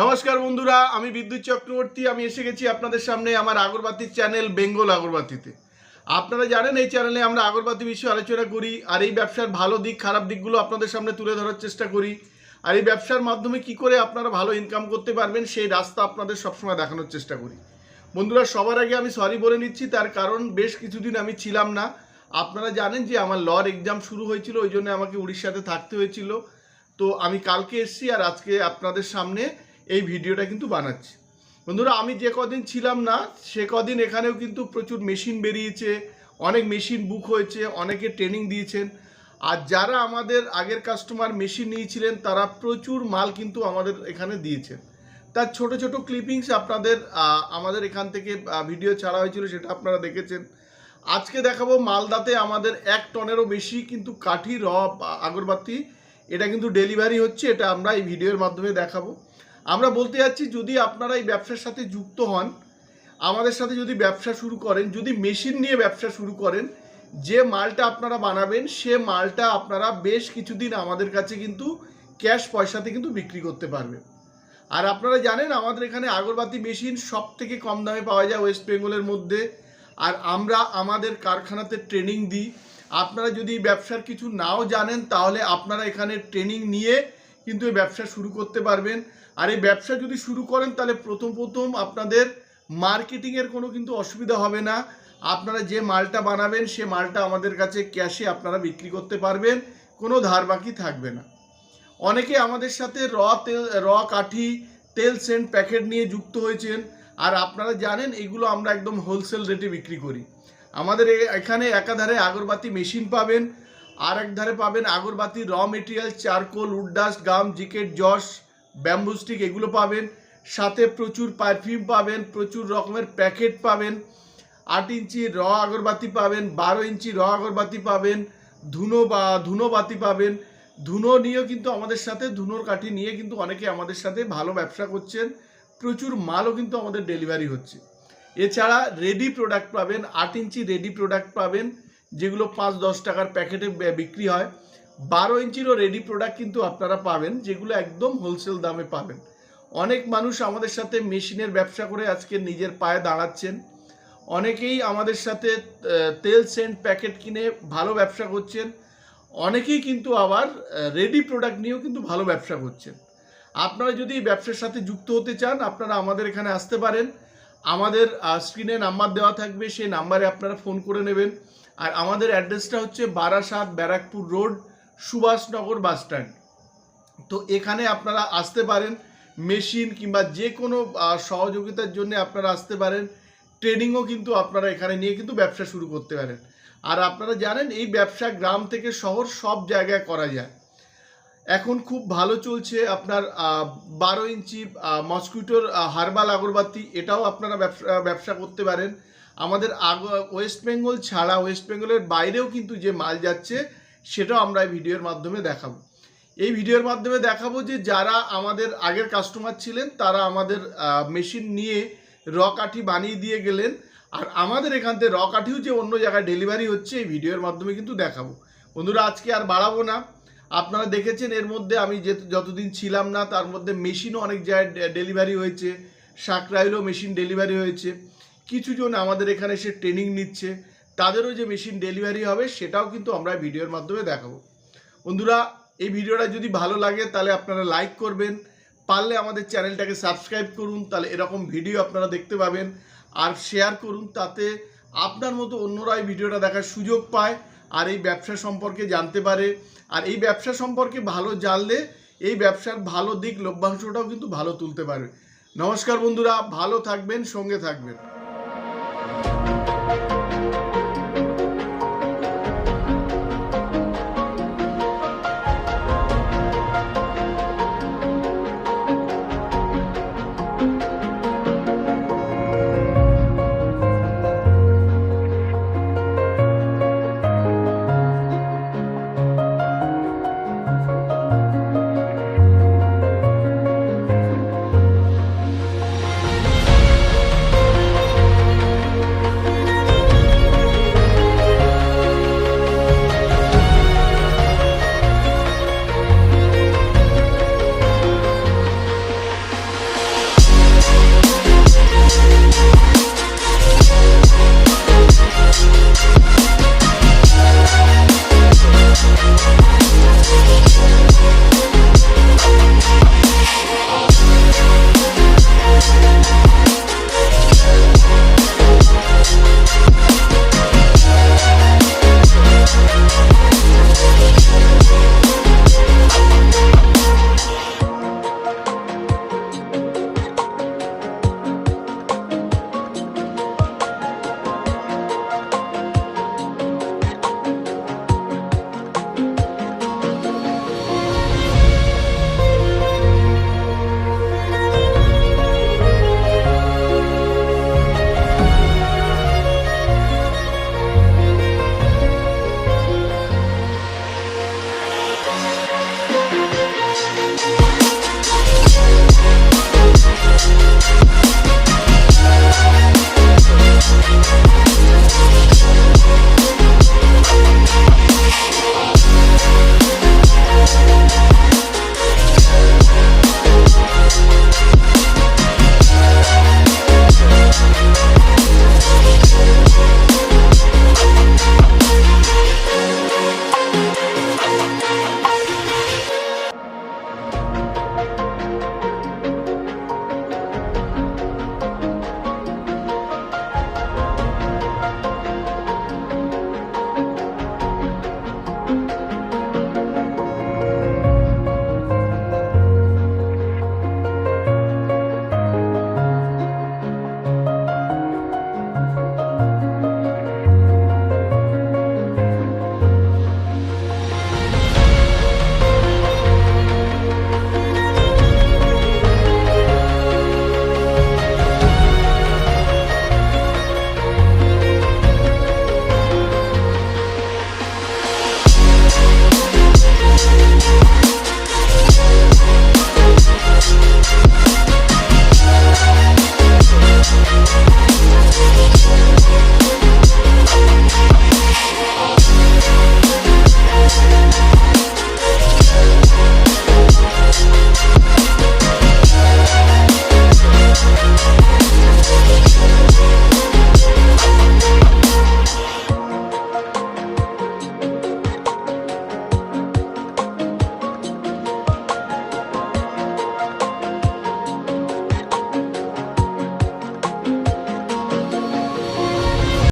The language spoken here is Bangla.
নমস্কার বন্ধুরা, আমি বিদ্যুৎ চক্রবর্তী, আমি এসে গেছি আপনাদের সামনে আমার আগরবাতির চ্যানেল, বেঙ্গল আগরবাতিতে। আপনারা জানেন, এই চ্যানেলে আমরা আগরবাতি বিষয়ে আলোচনা করি, আর এই ব্যবসার ভালো দিক, খারাপ দিকগুলো আপনাদের সামনে তুলে ধরার চেষ্টা করি। আর এই ব্যবসার মাধ্যমে কি করে আপনারা ভালো ইনকাম করতে পারবেন, সেই রাস্তা আপনাদের সবসময় দেখানোর চেষ্টা করি। বন্ধুরা, সবার আগে আমি সরি বলে নিচ্ছি, তার কারণ বেশ কিছুদিন আমি ছিলাম না। আপনারা জানেন যে আমার লর এক্সাম শুরু হয়েছিল, ওই জন্য আমাকে উড়িষ্যাতে থাকতে হয়েছিল। তো আমি কালকে এসেছি, আর আজকে আপনাদের সামনে এই ভিডিওটা কিন্তু বানাচ্ছি। বন্ধুরা, আমি যে কদিন ছিলাম না, সে কদিন এখানেও কিন্তু প্রচুর মেশিন বেরিয়েছে, অনেক মেশিন বুক হয়েছে, অনেকে ট্রেনিং দিয়েছেন। আর যারা আমাদের আগের কাস্টমার মেশিন নিয়েছিলেন, তারা প্রচুর মাল কিন্তু আমাদের এখানে দিয়েছেন। তার ছোট ছোট ক্লিপিংস আপনাদের আমাদের এখান থেকে ভিডিও ছাড়া হয়েছিল, সেটা আপনারা দেখেছেন। আজকে দেখাবো মালদাতে আমাদের এক টনেরও বেশি কিন্তু কাঠি র আগরবাতি। এটা কিন্তু ডেলিভারি হচ্ছে, এটা আমরা এই ভিডিওর মাধ্যমে দেখাবো। আমরা বলতে যাচ্ছি যদি আপনারা এই ব্যবসার সাথে যুক্ত হন, আমাদের সাথে যদি ব্যবসা শুরু করেন, যদি মেশিন নিয়ে ব্যবসা শুরু করেন, যে মালটা আপনারা বানাবেন, সে মালটা আপনারা বেশ কিছুদিন আমাদের কাছে কিন্তু ক্যাশ পয়সাতে কিন্তু বিক্রি করতে পারবেন। আর আপনারা জানেন, আমাদের এখানে আগরবাতি মেশিন সব থেকে কম দামে পাওয়া যায় ওয়েস্ট বেঙ্গলের মধ্যে। আর আমরা আমাদের কারখানাতে ট্রেনিং দিই। আপনারা যদি ব্যবসার কিছু নাও জানেন, তাহলে আপনারা এখানে ট্রেনিং নিয়ে কিন্তু এই ব্যবসা শুরু করতে পারবেন। আর এই ব্যবসা যদি শুরু করেন, তাহলে প্রথম প্রথম আপনাদের মার্কেটিংয়ের কোনো কিন্তু অসুবিধা হবে না। আপনারা যে মালটা বানাবেন, সে মালটা আমাদের কাছে ক্যাশে আপনারা বিক্রি করতে পারবেন, কোনো ধার বাকি থাকবে না। অনেকে আমাদের সাথে র তেল, র কাঠি, তেল সেন্ট প্যাকেট নিয়ে যুক্ত হয়েছেন। আর আপনারা জানেন, এগুলো আমরা একদম হোলসেল রেটে বিক্রি করি। আমাদের এখানে একাধারে আগরবাতি মেশিন পাবেন। আর এক ধারে পাবেন আগরবাতি র material charcoal wood dust gum জিকেট Jos bamboo stick এগুলো পাবেন। সাথে প্রচুর পারফিউম পাবেন, প্রচুর রকমের প্যাকেট পাবেন। আট ইঞ্চি র আগরবাতি পাবেন, বারো ইঞ্চি র আগরবাতি পাবেন, ধুনো বা ধুনো বাতি পাবেন। ধুনো নিয়েও কিন্তু আমাদের সাথে, ধুনোর কাঠি নিয়ে কিন্তু অনেকে আমাদের সাথে ভালো ব্যবসা করছেন। প্রচুর মালও কিন্তু আমাদের ডেলিভারি হচ্ছে। এছাড়া রেডি প্রোডাক্ট পাবেন, আট ইঞ্চি রেডি প্রোডাক্ট পাবেন। যেগুলো পাঁচ, দশ টাকার প্যাকেটে বিক্রি হয়। বারো ইঞ্চিরও রেডি প্রোডাক্ট কিন্তু আপনারা পাবেন, যেগুলো একদম হোলসেল দামে পাবেন। অনেক মানুষ আমাদের সাথে মেশিনের ব্যবসা করে আজকে নিজের পায়ে দাঁড়াচ্ছেন। অনেকেই আমাদের সাথে তেল সেন্ট প্যাকেট কিনে ভালো ব্যবসা করছেন। অনেকেই কিন্তু আবার রেডি প্রোডাক্ট নিয়েও কিন্তু ভালো ব্যবসা করছেন। আপনারা যদি ব্যবসার সাথে যুক্ত হতে চান, আপনারা আমাদের এখানে আসতে পারেন। আমাদের স্ক্রিনে নাম্বার দেওয়া থাকবে, সেই নাম্বারে আপনারা ফোন করে নেবেন। আর আমাদের অ্যাড্রেসটা হচ্ছে Barasat Barrackpore road, Subhashnagar bus stand. তো এখানে আপনারা আসতে পারেন, মেশিন কিংবা যে কোনো সহযোগিতার জন্য আপনারা আসতে পারেন। ট্রেনিংও কিন্তু আপনারা এখানে নিয়ে কিন্তু ব্যবসা শুরু করতে পারেন। আর আপনারা জানেন, এই ব্যবসা গ্রাম থেকে শহর সব জায়গায় করা যায়। এখন খুব ভালো চলছে আপনার বারো ইঞ্চি মসকিউটোর হার্বাল, আগরবাতি, এটাও আপনারা ব্যবসা ব্যবসা করতে পারেন। আমাদের আগ ওয়েস্ট বেঙ্গল ছাড়া ওয়েস্ট বেঙ্গলের বাইরেও কিন্তু যে মাল যাচ্ছে, সেটাও আমরা এই ভিডিওর মাধ্যমে দেখাবো। এই ভিডিওর মাধ্যমে দেখাবো যে যারা আমাদের আগের কাস্টমার ছিলেন, তারা আমাদের মেশিন নিয়ে র কাঠি বানিয়ে দিয়ে গেলেন। আর আমাদের এখান থেকে র কাঠিও যে অন্য জায়গায় ডেলিভারি হচ্ছে, এই ভিডিওর মাধ্যমে কিন্তু দেখাবো। বন্ধুরা, আজকে আর বাড়াবো না। আপনারা দেখেছেন এর মধ্যে আমি যে যতদিন ছিলাম না, তার মধ্যে মেশিনও অনেক জায়গায় ডেলিভারি হয়েছে, সাকরাইলও মেশিন ডেলিভারি হয়েছে। কিছু জন আমাদের এখানে এসে ট্রেনিং নিচ্ছে, তাদেরও যে মেশিন ডেলিভারি হবে সেটাও কিন্তু আমরা ভিডিওর মাধ্যমে দেখাবো। বন্ধুরা, এই ভিডিওটা যদি ভালো লাগে তাহলে আপনারা লাইক করবেন, পারলে আমাদের চ্যানেলটাকে সাবস্ক্রাইব করুন, তাহলে এরকম ভিডিও আপনারা দেখতে পাবেন, আর শেয়ার করুন, তাতে আপনার মতো অন্যরা এই ভিডিওটা দেখার সুযোগ পায়, আর এই ব্যবসা সম্পর্কে জানতে পারে, আর এই ব্যবসা সম্পর্কে ভালো জানলে এই ব্যবসার ভালো দিক লভ্যাংশটাও কিন্তু ভালো তুলতে পারবে। নমস্কার বন্ধুরা, ভালো থাকবেন, সঙ্গে থাকবেন।